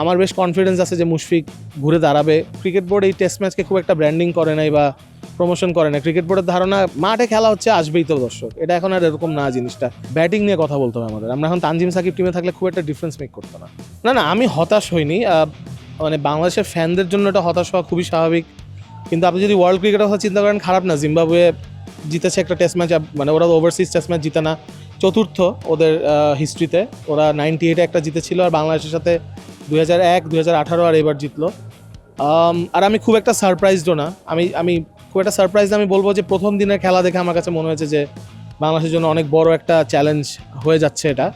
আমার বেশ কনফিডেন্স আছে যে মুশফিক ঘুরে দাঁড়াবে। ক্রিকেট বোর্ড এই টেস্ট ম্যাচকে খুব একটা ব্র্যান্ডিং করে নাই বা প্রমোশন করে না ক্রিকেট বোর্ডের ধারণা, মাঠে খেলা হচ্ছে, আসবেই তো দর্শক। এটা এখন আর এরকম না জিনিসটা। ব্যাটিং নিয়ে কথা বলতে হবে আমাদের। আমরা এখন তানজিম সাকিব টিমে থাকলে খুব একটা ডিফারেন্স মেক করতো না। না না, আমি হতাশ হইনি। মানে বাংলাদেশের ফ্যানদের জন্য এটা হতাশ হওয়া খুবই স্বাভাবিক। কিন্তু আপনি যদি ওয়ার্ল্ড ক্রিকেটের কথা চিন্তা করেন, খারাপ না। জিম্বাবুয়ে জিতেছে একটা টেস্ট ম্যাচ মানে ওরা ওভারসিজ টেস্ট ম্যাচ জিতে না। চতুর্থ ওদের হিস্ট্রিতে ওরা নাইনটি এইটে একটা জিতেছিল আর বাংলাদেশের সাথে দুই হাজার এক, দুই হাজার আঠারো আর এবার জিতলো। আর আমি খুব একটা সারপ্রাইজডও না। আমি আমি খুব একটা সারপ্রাইজ আমি বলব যে প্রথম দিনের খেলা দেখে আমার কাছে মনে হয়েছে যে বাংলাদেশের জন্য অনেক বড় একটা চ্যালেঞ্জ হয়ে যাচ্ছে এটা।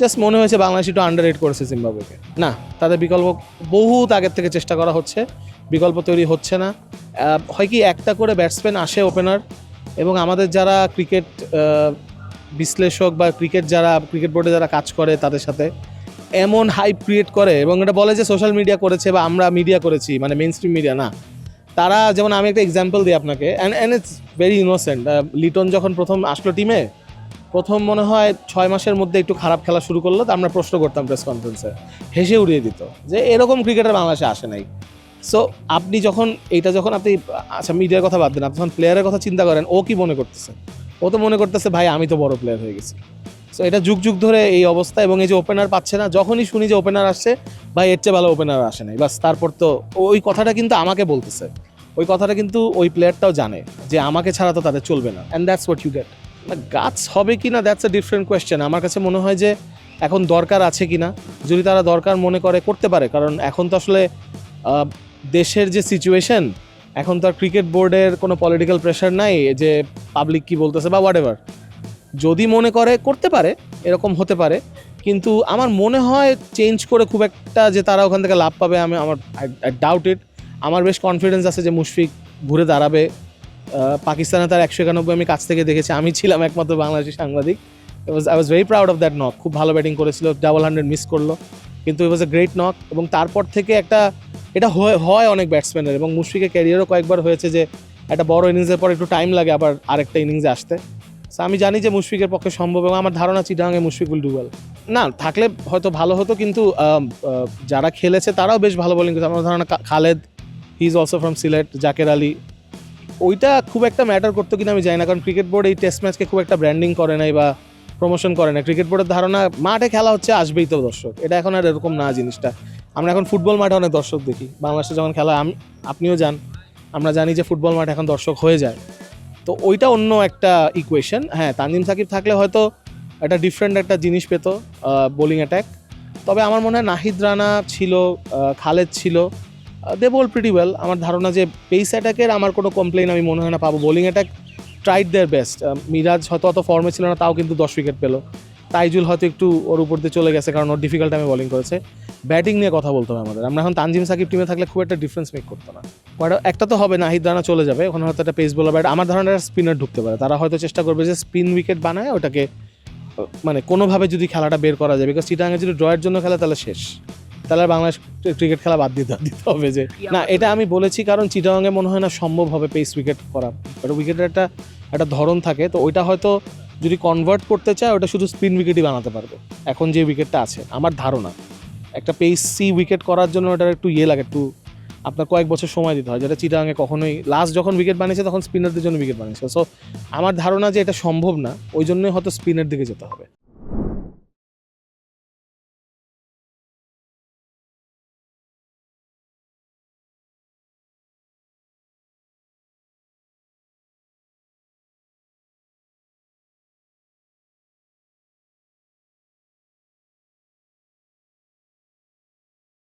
জাস্ট মনে হয়েছে বাংলাদেশ একটু আন্ডার রেট করেছে জিম্বাবুয়েকে। না, তাদের বিকল্প বহুত আগের থেকে চেষ্টা করা হচ্ছে। বিকল্প তৈরি হচ্ছে না। হয় কি একটা করে ব্যাটসম্যান আসে ওপেনার এবং আমাদের যারা ক্রিকেট বিশ্লেষক বা ক্রিকেট যারা ক্রিকেট বোর্ডে যারা কাজ করে তাদের সাথে এমন হাইপ ক্রিয়েট করে এবং এটা বলে যে সোশ্যাল মিডিয়া করেছে বা আমরা মিডিয়া করেছি মানে মেন স্ট্রিম মিডিয়া না। তারা যেমন আমি একটা এক্সাম্পল দিই আপনাকে and and it's very innocent Liton যখন প্রথম আসলো টিমে প্রথম মনে হয় ছয় মাসের মধ্যে একটু খারাপ খেলা শুরু করল, তো আমরা প্রশ্ন করতাম প্রেস কনফারেন্সে হেসে উড়িয়ে দিত যে এরকম ক্রিকেটার বাংলাদেশে আসে নাই। সো আপনি যখন, এইটা যখন আপনি আচ্ছা মিডিয়ার কথা বাদ দেন, আপনি যখন প্লেয়ারের কথা চিন্তা করেন, ও কি মনে করতেছে? ও তো মনে করতেছে, ভাই, আমি তো বড় প্লেয়ার হয়ে গেছি। সো এটা যুগ যুগ ধরে এই অবস্থা এবং এই যে ওপেনার পাচ্ছে না, যখনই শুনি যে ওপেনার আসছে, ভাই, এর চেয়ে ভালো ওপেনার আসে নাই। বাস, তারপর তো ওই কথাটা কিন্তু আমাকে বলতেছে। ওই কথাটা কিন্তু ওই প্লেয়ারটাও জানে যে আমাকে ছাড়া তো তাদের চলবে না। And that's what you get গাছ হবে কি না দ্যাটস এ ডিফারেন্ট কোয়েশ্চেন আমার কাছে মনে হয় যে এখন দরকার আছে কি না, যদি তারা দরকার মনে করে, করতে পারে। কারণ এখন তো আসলে দেশের যে সিচুয়েশন এখন তো আর ক্রিকেট বোর্ডের কোনো পলিটিক্যাল প্রেশার নাই যে পাবলিক কি বলতেছে বা হোয়াট যদি মনে করে, করতে পারে, এরকম হতে পারে। কিন্তু আমার মনে হয় চেঞ্জ করে খুব একটা যে তারা ওখান থেকে লাভ পাবে, আমি আমার ডাউট ইট আমার বেশ কনফিডেন্স আছে যে মুশফিক ঘুরে দাঁড়াবে। পাকিস্তানে তার একশো একানব্বই আমি কাছ থেকে দেখেছি। আমি ছিলাম একমাত্র বাংলাদেশি সাংবাদিক। Was I was very proud of that knock খুব ভালো ব্যাটিং করেছিল ডাবল হান্ড্রেড মিস করল। কিন্তু ইট ওয়াজ এ গ্রেট নক এবং তারপর থেকে একটা, এটা হয় অনেক ব্যাটসম্যানের এবং মুশফিকের ক্যারিয়ারও কয়েকবার হয়েছে যে একটা বড় ইনিংসের পর একটু টাইম লাগে আবার আরেকটা ইনিংসে আসতে। আমি জানি যে মুশফিকের পক্ষে সম্ভব এবং আমার ধারণা চিটাগাঙে মুশফিক উইল ডু না, থাকলে হয়তো ভালো হতো কিন্তু যারা খেলেছে তারাও বেশ ভালো বোলিং করেছে। আমার ধারণা Khaled he is also from Sylhet, Zaker Ali. ওইটা খুব একটা ম্যাটার করতো কিনা আমি জানি না। কারণ ক্রিকেট বোর্ড এই টেস্ট ম্যাচকে খুব একটা ব্র্যান্ডিং করে নাই বা প্রমোশন করে না ক্রিকেট বোর্ডের ধারণা মাঠে খেলা হচ্ছে, আসবেই তো দর্শক। এটা এখন আর এরকম না জিনিসটা। আমরা এখন ফুটবল মাঠে অনেক দর্শক দেখি। বাংলাদেশে যখন খেলা আমি, আপনিও যান। আমরা জানি যে ফুটবল মাঠে এখন দর্শক হয়ে যায়। তো ওইটা অন্য একটা ইকুয়েশন হ্যাঁ তানজিম সাকিব থাকলে হয়তো একটা ডিফারেন্ট একটা জিনিস পেত বোলিং অ্যাটাক তবে আমার মনে হয় নাহিদ রানা ছিল খালেদ ছিল দে বল প্রিটি ওয়েল আমার ধারণা যে পেস অ্যাটাকের আমার কোনো কমপ্লেন আমি মনে হয় না পাবো। Bowling attack tried their best Miraz হয়তো অত ফর্মে ছিল না, তাও কিন্তু দশ উইকেট পেল। তাইজুল হয়তো একটু ওর উপর দিয়ে চলে গেছে, কারণ ওর ডিফিকাল্ট টাইমে বোলিং করেছে। ব্যাটিং নিয়ে কথা বলতে হবে আমাদের। আমরা এখন তানজিম সাকিব টিমে থাকলে খুব একটা ডিফারেন্স মেক করতো না। একটা তো হবে নাহিদ রানা চলে যাবে ওখানে হয়তো একটা পেস বোলার ব্যাট আমার ধারণা স্পিনার ঢুকতে পারে। তারা হয়তো চেষ্টা করবে যে স্পিন উইকেট বানায় ওটাকে মানে কোনোভাবে যদি খেলাটা বের করা যায় বিকজ চিটাঙে যদি ড্রয়ের জন্য খেলে তাহলে শেষ। তাহলে বাংলাদেশ ক্রিকেট খেলা বাদ দিতে দিতে হবে যে না এটা আমি বলেছি কারণ চিটাগাংয়ে মনে হয় না সম্ভব হবে পেস উইকেট করা বাট উইকেটের একটা একটা ধরন থাকে তো ওইটা হয়তো যদি কনভার্ট করতে চায় ওটা শুধু স্পিন উইকেটই বানাতে পারবে। এখন যে উইকেটটা আছে আমার ধারণা। একটা পেসি উইকেট করার জন্য ওটার একটু ইয়ে লাগে, একটু আপনার কয়েক বছর সময় দিতে হয়। যেটা চিটাঙে কখনোই লাস্ট যখন উইকেট বানিয়েছে তখন স্পিনারদের জন্য উইকেট বানিয়েছে সো আমার ধারণা যে এটা সম্ভব না, ওই জন্যই হয়তো স্পিনের দিকে যেতে হবে।